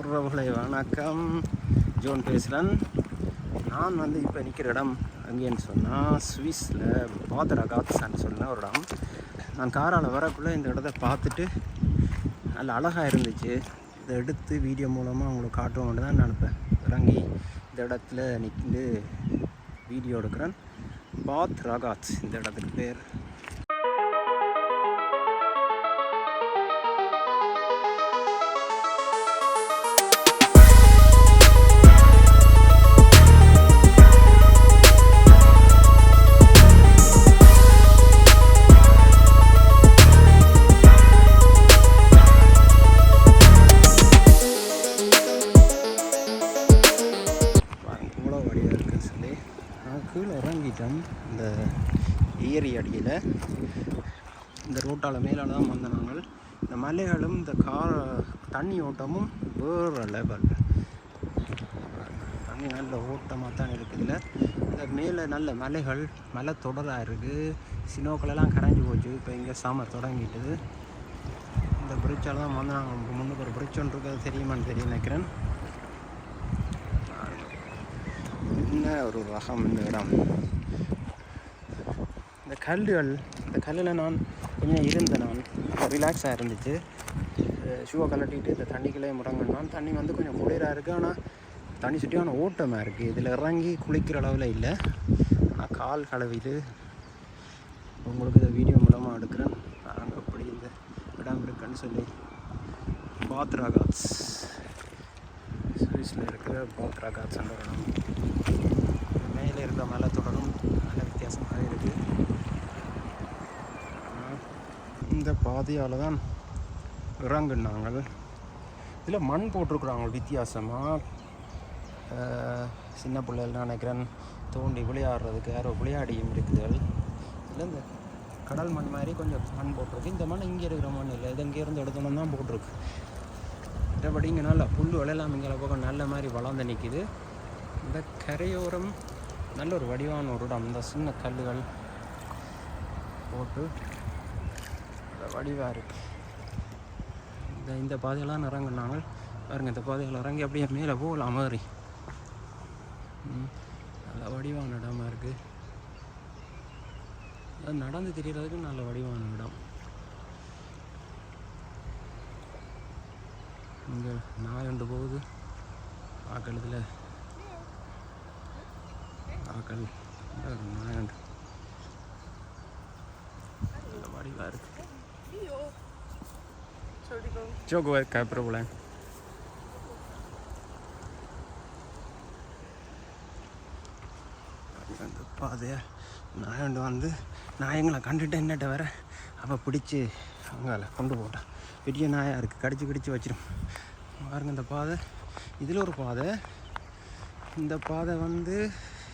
உறவுகளை வணக்கம். ஜோன் பேசுகிறேன் நான் வந்து இப்போ நிற்கிற இடம் அங்கேன்னு சொன்னால் சுவிஸில் பாதரகாத்ஸ்ன்னு சொன்ன ஒரு இடம். நான் காரால் வரக்குள்ளே இந்த இடத்த பார்த்துட்டு நல்ல அழகாக இருந்துச்சு. இதை எடுத்து வீடியோ மூலமாக உங்களுக்கு காட்டுவோம்னு தான் நினப்பேன். இறங்கி இந்த இடத்துல நிற்கிட்டு வீடியோ எடுக்கிறேன். பாத் ரகாத்ஸ் இந்த இடத்துக்கு பேர். இந்த ரோட்டால் மேலால் தான் வந்த நாங்கள். இந்த மலைகளும் இந்த கார் தண்ணி ஓட்டமும் வேறு லெவல் தண்ணி நல்ல ஓட்டமாக தான் இருக்குதுல இந்த மேலே நல்ல மலைகள் மலை தொடராக இருக்குது சினோக்களெல்லாம் கரைஞ்சி போச்சு. இப்போ இங்கே சாமர் தொடங்கிட்டுது. இந்த பிரிட்ஜால் தான் வந்து நாங்கள் முன்னுக்கு ஒரு பிரிட்ஜ் ஒன்று இருக்கிறது தெரியுமான்னு தெரிய நினைக்கிறேன். என்ன ஒரு ரகம் இந்த இடம். இந்த கல்லுகள் இந்த கல்லில் நான் கொஞ்சம் இருந்தேன் நான். ரிலாக்ஸாக இருந்துச்சு. ஷூவை கலட்டிட்டு இந்த தண்ணிக்குள்ளே முடங்கினான். தண்ணி வந்து கொஞ்சம் குளிராக இருக்குது ஆனால் தண்ணி சுற்றியான ஓட்டமாக இருக்குது இதில் இறங்கி குளிக்கிற அளவில் இல்லை. ஆனால் கால் கழுவிட்டு உங்களுக்கு இந்த வீடியோ மூலமாக எடுக்கிறேன். நாங்கள் அப்படி இந்த இடம் இருக்குன்னு சொல்லி. பாத்ராகாட்ஸ் சுவிஸில் இருக்கிற பாத்ராகாட்ஸ் என்ற இடம் மேலே இருக்கிற மலை தொடரும். நல்ல வித்தியாசமாக இருக்குது இந்த பாதையால் தான் இறங்குனாங்கள் இதில் மண் போட்டிருக்குறாங்க வித்தியாசமாக சின்ன பிள்ளைகள் நினைக்கிறேன் தோண்டி விளையாடுறதுக்கு யாரோ விளையாடியும் இருக்குதுகள் இதில் இந்த கடல் மண் மாதிரி கொஞ்சம் மண் போட்டிருக்கு. இந்த மண் இங்கே இருக்கிற மண் இல்லை இது இங்கேருந்து எடுத்தோன்னு தான் போட்டிருக்கு. மற்றபடி இங்கே நல்லா புல் விளையலாம் இங்கே பக்கம் நல்ல மாதிரி வளர்ந்து நிற்கிது இந்த கரையோரம் நல்ல ஒரு வடிவான ஒரு இடம். இந்த சின்ன கல்லுகள் போட்டு வடிவாக இருக்குது இந்த இந்த பாதையெல்லாம் இறங்குனாங்க பாருங்க இந்த பாதையில் இறங்கி அப்படியே மேலே போகலாம் மாதிரி. நல்ல வடிவான இடமா இருக்குது அது நடந்து தெரியறதுக்கு நல்ல வடிவான இடம். இங்கே நாய் ஒன்று போகுது. ஆக்களத்தில். ஆக்கள் நாய் ஒன்று. நல்ல வடிவாக இருக்குது Io. Entschuldigung. Gioco è che problema. அந்த பாதையை நாயண்டு வந்து நாயங்களை கண்டுட்டு என்னட்ட வர அப்போ பிடிச்சி அங்கால கொண்டு போட்டான் பெரிய நாயாக இருக்குது கடிச்சு கடிச்சு வச்சிடும் பாருங்க இந்த பாதை இதில் ஒரு பாதை இந்த பாதை வந்து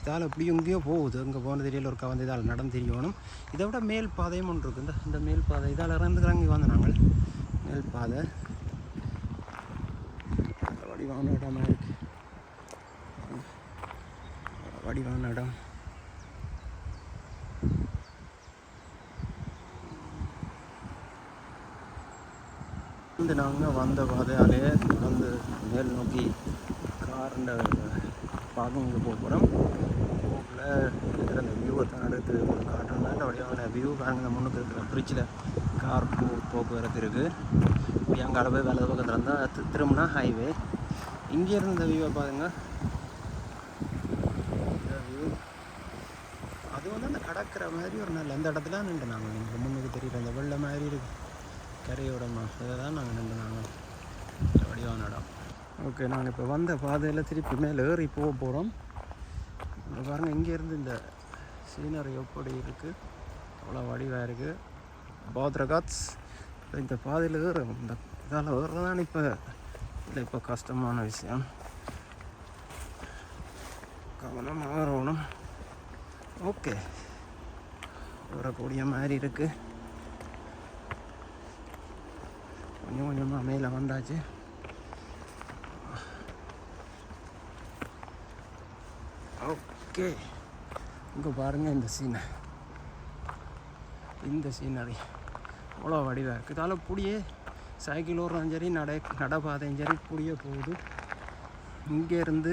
இதால் இப்படி எங்கேயோ போகுது. அங்கே போன தெரியல ஒருக்கா வந்து இதால் நடந்து தெரியணும். இதை விட மேல் பாதையும் ஒன்று இருக்குது இந்த இந்த மேல் பாதை இதால் இறந்துக்கிறாங்க இங்கே வந்து நாங்கள். மேல் பாதை. வடிவான இடமா இருக்கு. வடிவான இடம். வந்து நாங்கள் வந்த பாதையாலே வந்து மேல் நோக்கி கார்ன்ற பாகம் போக போகிறோம் போகல இருக்கிற அந்த வியூவை தான் எடுத்து ஒரு காட்டுறோம் நல்ல வடிவான வியூ பாருங்க இந்த முன்னுக்கு இருக்கிற ஃப்ரிட்ஜில் கார் போ போக்குவரத்து இருக்குது அங்கே போய் வலது பக்கத்தில் இருந்தால் திரும்பினா ஹைவே இங்கே இருந்த இந்த வியூவை பாருங்க வியூ அது வந்து அந்த கடற்கிற மாதிரி ஒரு நல்ல எந்த இடத்துல நின்று நாங்கள் எங்களுக்கு முன்னுக்கு தெரியுற அந்த வெள்ளை மாதிரி இருக்குது கரையோட இதை தான் நாங்கள் நின்று நாங்கள் வடிவான இடம். ஓகே நாங்கள் இப்போ வந்த பாதையில் திருப்பி மேலே ஏறி போக போகிறோம் இங்கே பாருங்கள் இங்கேருந்து இந்த சீனரி எப்படி இருக்குது அவ்வளோ வடிவாக இருக்குது பாத்ரகாத்ஸ் இந்த பாதையில் ஏறும் இந்த இதால் ஏறுறது இப்போ இல்லை இப்போ கஷ்டமான விஷயம். கவனமாக வரணும். ஓகே. வரக்கூடிய மாதிரி இருக்குது கொஞ்சம் கொஞ்சமாக மேலே வந்தாச்சு. ஓகே ஓகே இங்கே பாருங்கள் இந்த சீனை. இந்த சீனரி. அவ்வளோ வடிவாக இருக்குது இதால் புடியே சைக்கிள் ஓடுறோம் சரி நடை நடைபாதையும் சரி புரிய போகுது. இங்கேருந்து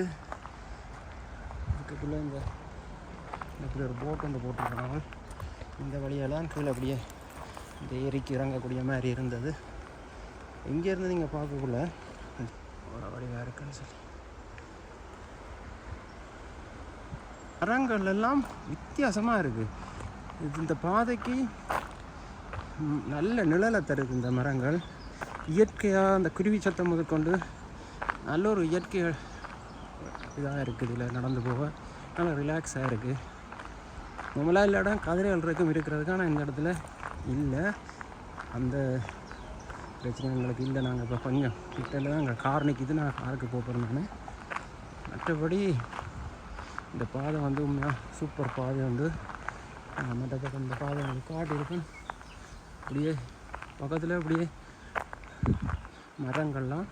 இதுக்குள்ளே இந்த இப்படி ஒரு போட் வந்து போட்டிருக்காங்க இந்த வழியெல்லாம் கீழே அப்படியே இந்த ஏரிக்கு இறங்கக்கூடிய மாதிரி இருந்தது. இங்கேருந்து நீங்கள் பார்க்கக்குள்ள ஒரு வடிவாக இருக்குன்னு சொல்லி. மரங்கள் எல்லாம் வித்தியாசமாக இருக்குது இது இந்த பாதைக்கு நல்ல நிழலை தருது இந்த மரங்கள். இயற்கையாக அந்த குருவி சத்தம் முதற்கொண்டு நல்ல ஒரு இயற்கை இதாக இருக்குது இதில் நடந்து போக. நல்லா ரிலாக்ஸாக இருக்குது நம்மளா இல்லை இடம் கதிரை அழுறதுக்கும் இருக்கிறதுக்கு ஆனால் இந்த இடத்துல இல்லை. அந்த பிரச்சனை எங்களுக்கு இல்லை. நாங்கள் இப்போ கொஞ்சம் கிட்டல தான் எங்கள் கார் நிற்கிது நான் காருக்கு போகிறேன் நான். மற்றபடி இந்த பாதை வந்து உண்மையாக சூப்பர் பாதை வந்து. நான் மற்ற இந்த பாதை வந்து காட்டு இருக்கும் அப்படியே பக்கத்தில் அப்படியே மரங்கள்லாம்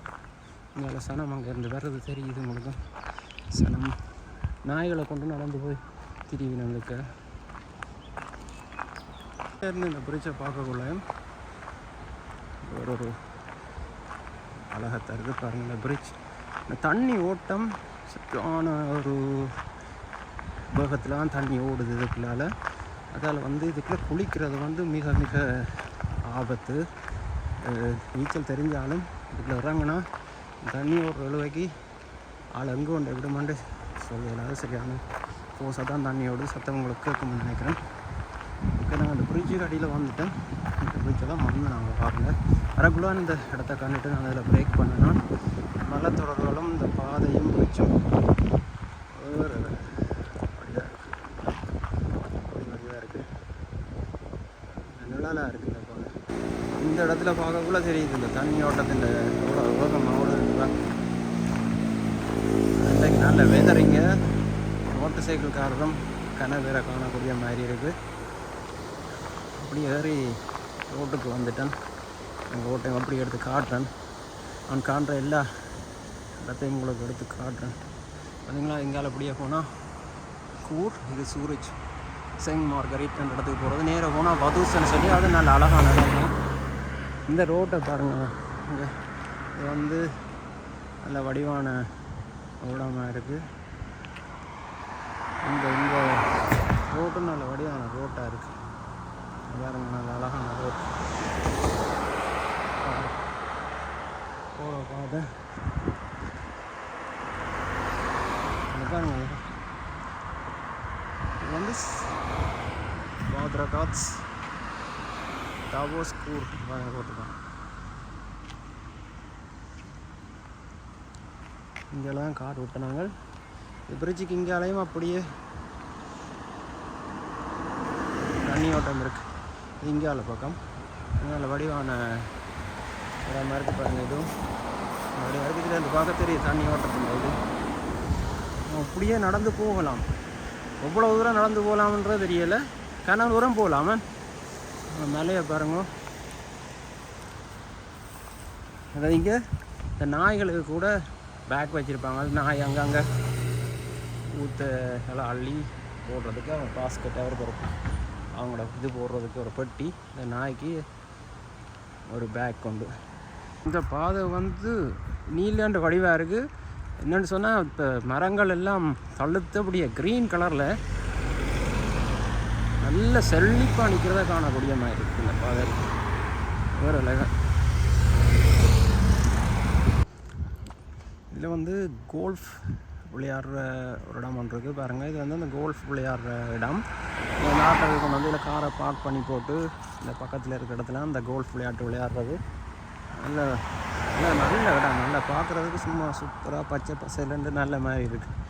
மேலே சனம் அங்கேருந்து வர்றது தெரியுது உங்களுக்கு. சனம் நாய்களை கொண்டு நடந்து போய் திரிவி நம்மளுக்கு. இருந்து இந்த பிரிட்ஜை பார்க்கக்குள்ள ஒரு ஒரு அழகாக தருது பாருங்கள் இந்த பிரிட்ஜ் இந்த தண்ணி ஓட்டம் சுத்தமான ஒரு வேகத்தில் தண்ணி ஓடுது இதுக்குள்ளால். அதால் வந்து இதுக்குள்ளே குளிக்கிறது வந்து மிக மிக ஆபத்து. நீச்சல் தெரிஞ்சாலும் இதுக்குள்ள வராங்கன்னா தண்ணி ஒரு எழுவைக்கு ஆள் எங்கே கொண்டு விடுமாண்டு சொல்லலாது சரியான ஃபோர்ஸாக தான் தண்ணியோடு ஓடுது. சத்தம் உங்களுக்கு நினைக்கிறேன். ஓகே நாங்கள் அந்த பிரிட்ஜுக்கு அடியில் வந்துட்டேன். இந்த பிரிட்ஜை தான் வந்து நாங்கள் பார்க்கல வரக்குள்ள இந்த இடத்த கண்டுட்டு நான் அதில் பிரேக் பண்ணேன்னா மலை தொடர்களும் இந்த பாதையும் பிரிட்ஜும் வேறு வழியாக இருக்குது வழியாக இருக்குது நிழலாக இருக்குது இந்த பாதை இந்த பார்க்கக்குள்ள தெரியுது இந்த தண்ணி ஓட்டத்தின் எவ்வளோ வேகமாக ஓடுதுங்களா இன்றைக்கு நல்ல வெதரிங்க மோட்டர் சைக்கிள் காரணம் கனவேற காணக்கூடிய மாதிரி இருக்குது அப்படி ஏறி ரோட்டுக்கு வந்துட்டேன். எங்கள் ரோட்டை அப்படி எடுத்து காட்டுறேன். நான் காண்ற எல்லா இடத்தையும் உங்களுக்கு எடுத்து காட்டுறேன். பார்த்தீங்களா எங்கால் அப்படியே போனால் கூர் இது சூரஜ். செங் மார்கரிட் என்ற இடத்துக்கு போகிறது நேராக போனால் வதூஸ்ன்னு சொல்லி அது நல்ல அழகான இடம். இந்த ரோட்டை பாருங்கள் இங்கே இது வந்து நல்ல வடிவான ரோடமாக இருக்குது இந்த இந்த ரோட்டும் நல்ல வடிவான ரோட்டாக இருக்குது பாருங்க நல்ல அழகான ரோட். போகிற பாதை பாருங்க இது வந்து பாத்ரகாட்ஸ் டாவோஸ் கூர் பாருங்க போட்டுருக்கான் இங்கெல்லாம் கார் விட்டுனாங்க பிரிட்ஜுக்கு இங்காலையும் அப்படியே தண்ணி ஓட்டம் இருக்கு இங்கால பக்கம். நல்ல வடிவான இடம் இருக்கு பாருங்க இதுவும் அப்படி வரதுக்கிட்ட அந்த பார்க்க தெரியும் தண்ணி ஓட்டத்தில் போது அப்படியே நடந்து போகலாம். எவ்வளோ தூரம் நடந்து போகலாம்ன்றது தெரியலை. கன தூரம் போகலாமா. மலையை பாருங்க. அதாவது இங்கே இந்த நாய்களுக்கு கூட பேக் வச்சுருப்பாங்க. அது நாய் அங்கங்கே ஊற்ற எல்லாம் அள்ளி போடுறதுக்கு அவங்க பாஸ்கெட் அவர் பிறக்கும் அவங்களோட இது போடுறதுக்கு ஒரு பெட்டி. இந்த நாய்க்கு ஒரு பேக் கொண்டு இந்த பாதை வந்து நீலாண்ட வடிவாக இருக்குது என்னென்னு சொன்னால் இப்போ மரங்கள் எல்லாம் தழுத்தபடிய க்ரீன் கலரில் நல்ல செழிப்பாக நிற்கிறத காணக்கூடிய மாதிரி இருக்குது இந்த பாதை. வேறு அழகாக இதில் வந்து கோல்ஃப் விளையாடுற ஒரு இடம் ஒன்று இருக்குது பாருங்கள் இது வந்து அந்த கோல்ஃப் விளையாடுற இடம். இந்த நாட்டை கொண்டு வந்து இதில் காரை பார்க் பண்ணி போட்டு இந்த பக்கத்தில் இருக்கிற இடத்துல அந்த கோல்ஃப் விளையாட்டு விளையாடுறது. நல்ல நல்ல நல்ல இடம். நல்லா பார்க்குறதுக்கு சும்மா சூப்பராக பச்சை பசையிலேருந்து நல்ல மாதிரி இருக்குது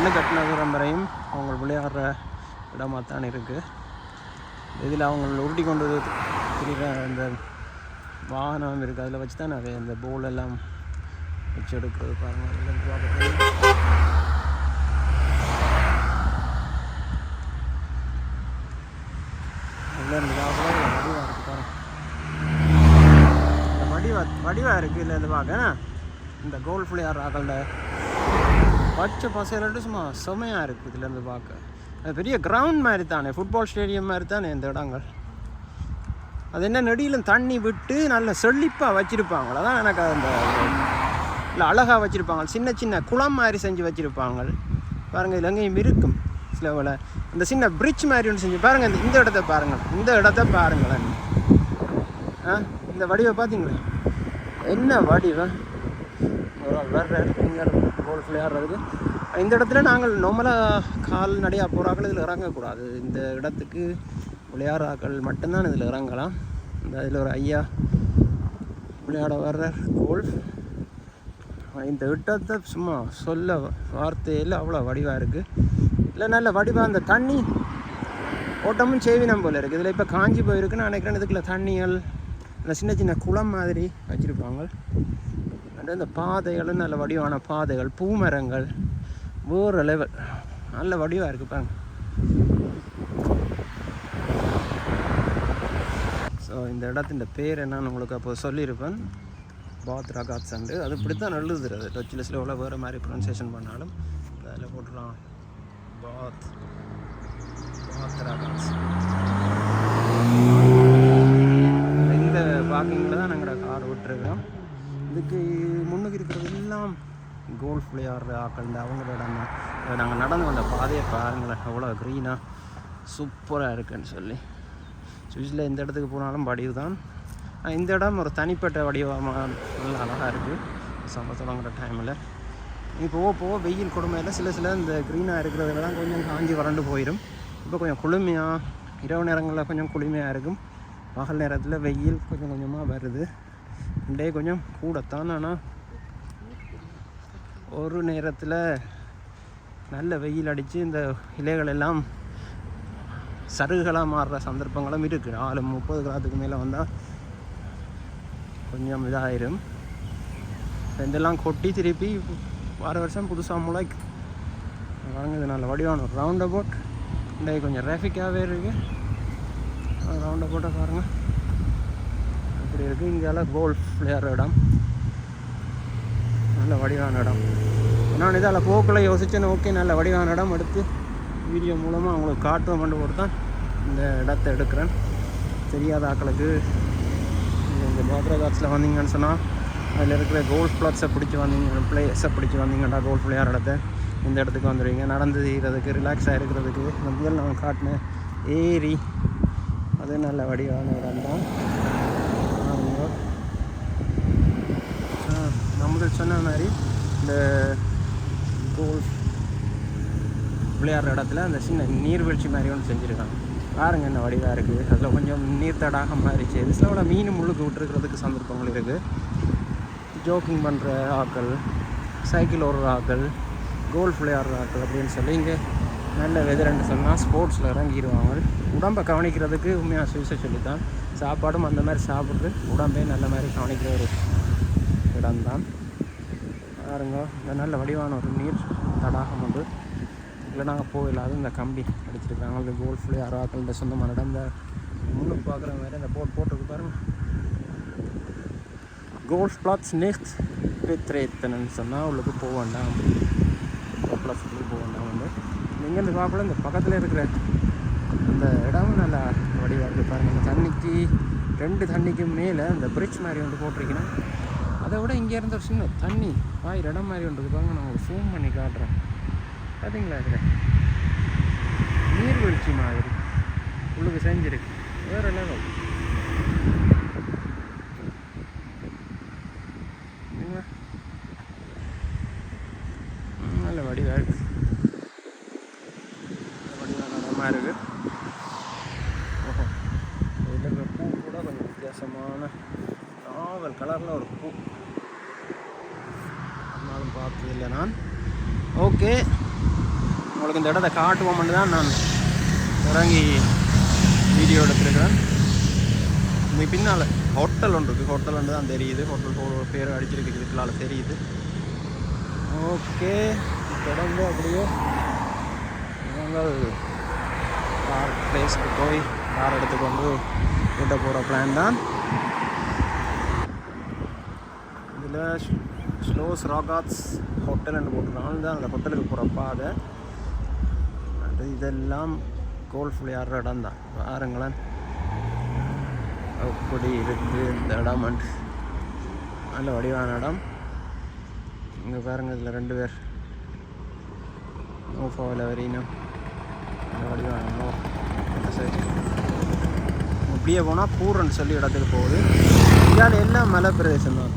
கண்ணு கட்டின தூரம் வரையும் அவங்க விளையாடுற இடமாக தான் இருக்குது இதில் அவங்க உருட்டி கொண்டு திரிகிற அந்த வாகனம் இருக்குது அதில் வச்சு தான் நிறைய இந்த போல் எல்லாம் வச்சு எடுக்கிறது பாருங்கள் அதில் இருந்து இருந்து வடிவாக இருக்குது பாருங்க. இந்த வடிவா வடிவாக இருக்குது இல்லை இந்த பார்க்க இந்த கோல்ஃப் விளையாடுற ஆகல பச்சை பசையிலட்டு சும்மா செமையாக இருக்குது இதுலேருந்து பார்க்க. அது பெரிய கிரவுண்ட் மாதிரி தானே ஃபுட்பால் ஸ்டேடியம் மாதிரி தானே இந்த இடங்கள். அது என்ன நெடியிலும் தண்ணி விட்டு நல்ல செழிப்பாக வச்சுருப்பாங்க. அதான் எனக்கு அந்த இல்லை அழகாக வச்சுருப்பாங்க. சின்ன சின்ன குளம் மாதிரி செஞ்சு வச்சுருப்பாங்க. பாருங்கள் இதில் எங்கேயும் இருக்கும். சில போல் இந்த சின்ன பிரிட்ஜ் மாதிரி ஒன்று செஞ்சு பாருங்கள் இந்த இந்த இடத்த பாருங்கள் இந்த இடத்த பாருங்களேன். ஆ இந்த வடிவை பார்த்தீங்களா? என்ன வடிவம் ஒரு ஆள் வேறு இங்கே கோல்ஃப் இருக்குது இந்த இடத்துல நாங்கள் நார்மலாக கால் நடையாக போகிறாக்கள் இதில் இறங்கக்கூடாது. இந்த இடத்துக்கு விளையாடுறாக்கள் மட்டும்தான் இதில் இறங்கலாம். இந்த இதில் ஒரு ஐயா விளையாட வர்ற கோல்ஃப் இந்த இடத்தை சும்மா சொல்ல வார்த்தையில் அவ்வளோ வடிவாக இருக்குது இல்லை நல்ல வடிவாக அந்த தண்ணி ஓட்டமும் சேவினம் போல் இருக்குது இதில் இப்போ காஞ்சி போயிருக்குன்னு நினைக்கிறேன். இதுக்குள்ள தண்ணிகள் இந்த சின்ன சின்ன குளம் மாதிரி வச்சுருப்பாங்க. அண்ட் இந்த பாதைகளும் நல்ல வடிவான பாதைகள் பூமரங்கள் வேறு லெவல் நல்ல வடிவாக இருக்குது பாருங்க. ஸோ இந்த இடத்தின் பேர் என்னன்னு உங்களுக்கு அப்போ சொல்லியிருப்பேன். பாத் ரகாத் சண்டு அது இப்படி தான் எழுதுறது டச்சில் சில எவ்வளோ வேறு மாதிரி ப்ரொனன்சியேஷன் பண்ணாலும் அதில் போட்டுடலாம். பாத் பாத் ரகாத் இந்த பார்க்கிங்கில் தான் நாங்கள் கார் விட்டுருக்கோம் இதுக்கு முன்னுக்கு இருக்கிறது எல்லாம் கோல்ஃப் விளையாடுற ஆக்கள் இந்த அவங்களோட அந்த நாங்கள் நடந்து வந்த பாதையை பாருங்களேன். அவ்வளோ க்ரீனாக சூப்பராக இருக்குன்னு சொல்லி. சுவிஸில் எந்த இடத்துக்கு போனாலும் வடிவு தான். இந்த இடம் ஒரு தனிப்பட்ட வடிவமாக நல்ல அழகாக இருக்குது சம்ம தொடங்குற டைமில் இப்போ போக போக வெயில் கொடுமையில் சில சில இந்த க்ரீனாக இருக்கிறதுலாம் கொஞ்சம் காஞ்சி வறண்டு போயிடும் இப்போ கொஞ்சம் குளுமையாக இரவு நேரங்களில் கொஞ்சம் குளுமையாக இருக்கும். பகல் நேரத்தில் வெயில் கொஞ்சம் கொஞ்சமாக வருது. ரெண்டே கொஞ்சம் கூடத்தான். ஆனால் ஒரு நேரத்தில் நல்ல வெயில் அடித்து இந்த இலைகள் எல்லாம் சருகுகளாக மாறுற சந்தர்ப்பங்களும் இருக்குது நாலு முப்பது கிராத்துக்கு மேலே வந்தால் கொஞ்சம் இதாயிரும். இதெல்லாம் கொட்டி திருப்பி வார வருஷம் புதுசாக முளைக்கு பாருங்க இது நல்ல வடிவான ஒரு ரவுண்ட் அபவுட் இன்றைக்கு கொஞ்சம் ரேஃபிக்காகவே இருக்குது ரவுண்ட் அபவுட்டை பாருங்கள் அப்படி இருக்குது இங்கெல்லாம் கோல்ஃப் விளையாடுற இடம். நல்ல வடிவான இடம். நான் இதால் போக்கில் யோசிச்சேன்னு ஓகே நல்ல வடிவான இடம் எடுத்து வீடியோ மூலமாக அவங்களுக்கு காட்டுவோம் பண்ணி போட்டு தான் இந்த இடத்த எடுக்கிறேன். தெரியாத ஆக்களுக்கு இந்த பாத்ரா காட்ஸில் வந்தீங்கன்னு சொன்னால் அதில் இருக்கிற கோல்ஃப் பிளாட்ஸை பிடிச்சி வந்தீங்க பிளேஸை பிடிச்சி வந்தீங்கன்னா கோல்ஃப் விளையாடுற இடத்த. இந்த இடத்துக்கு வந்துடுவீங்க நடந்து செய்கிறதுக்கு ரிலாக்ஸாக இருக்கிறதுக்கு இந்த முதல் நான் காட்டின ஏரி அது நல்ல வடிவான இடம் தான் நான் சொன்ன மாதிரி இந்த கோல்ஃப் விளையாடுற இடத்துல அந்த சின்ன நீர்வீழ்ச்சி மாதிரி ஒன்று செஞ்சுருக்காங்க. பாருங்க என்ன வடிவாக இருக்குது அதில் கொஞ்சம் நீர் தடாகம் மாறிச்சு இதில் மீன் முழுக்க விட்டுருக்கிறதுக்கு சந்தர்ப்பங்கள் இருக்குது ஜோக்கிங் பண்ணுற ஆக்கள் சைக்கிள் ஓடுற ஆக்கள் கோல்ஃப் விளையாடுற ஆக்கள் அப்படின்னு சொல்லி இங்கே நல்ல வெதர்ன்னு சொன்னால் ஸ்போர்ட்ஸில் இறங்கிடுவாங்க. உடம்பை கவனிக்கிறதுக்கு உண்மையாக சுவிசை சொல்லித்தான். சாப்பாடும் அந்த மாதிரி சாப்பிட்றது உடம்பே நல்ல மாதிரி கவனிக்கிற ஒரு இடம்தான். பாருங்க. இந்த நல்ல வடிவான ஒரு நீர் தடாகம் உண்டு. இல்லை நாங்கள் போயிடலாம் இந்த கம்பி அடிச்சிருக்காங்க இந்த கோல்ஃப் விளையாடுற ஆக்கள் இந்த சொந்தமான இடம் இந்த முன்னுக்கு பார்க்குற மாதிரி அந்த போட் போட்டிருக்கு பாருங்க. கோல்ஃப் பிளாட்ஸ் நெக்ஸ்ட் பித்ரேத்தனன்னு சொன்னால் உள்ளுக்கு போக வேண்டாம். கோல்ஃப் பிளாட்ஸ்க்கு போக வேண்டாம் வந்து. இங்கேருந்து பார்க்கல இந்த பக்கத்தில் இருக்கிற அந்த இடமும் நல்லா வடிவாக இருக்குது பாருங்கள் இந்த தண்ணிக்கு ரெண்டு தண்ணிக்கு மேலே இந்த பிரிட்ஜ் மாதிரி வந்து போட்டிருக்கீங்கன்னா அதை விட இங்கே இருந்த ஒரு சின்ன தண்ணி வாய் இடம் மாதிரி ஒன்று பாருங்க நான் உங்களுக்கு ஃபோன் பண்ணி காட்டுறேன். பார்த்தீங்களா இதில்? நீர்வீழ்ச்சி மாதிரி. உள்ளுக்கு செஞ்சிருக்கு. வேறு லெவல் சரிங்களா? ம், நல்ல வடிவாக இருக்கு வடிவான இடமா இருக்கு ஓஹோ இதில் இருக்கிற பூ கூட கொஞ்சம் வித்தியாசமான நாவல் கலரில் ஒரு பூ ஆனாலும் பார்த்ததில்லை நான் ஓகே உங்களுக்கு இந்த இடத்த காட்டுவோம்னு தான் நான் இறங்கி வீடியோ எடுத்துருக்கிறேன். இங்கே பின்னால் ஹோட்டல் ஒன்று இருக்குது ஹோட்டல் ஒன்று தான் தெரியுது. ஹோட்டல் போ பேர் அடிச்சிருக்கு. இதுக்குள்ளால தெரியுது. ஓகே. தொடர்ந்து அப்படியே நாங்கள் கார் பிளேஸுக்கு போய் கார் எடுத்துக்கொண்டு கூட்ட போகிற பிளான் தான். இதில் ஸ்லோஸ் ராகாட்ஸ் ஹோட்டல்னு போட்டுருக்காங்க தான் அந்த ஹோட்டலுக்கு போகிற பாதை அது இதெல்லாம் கோல்ஃப் விளையாடுற இடம் தான். பாருங்களேன். அப்படி இருக்குது இந்த இடம். நல்ல வடிவான இடம். இங்கே பாருங்கள் இதில் ரெண்டு பேர். ஓஃபோவில் வரையினும் நல்ல வடிவான ஓ இந்த போனால் பூரன் சொல்லி இடத்துக்கு போகுது. இதால் எல்லாம் மலை பிரதேசம் தான்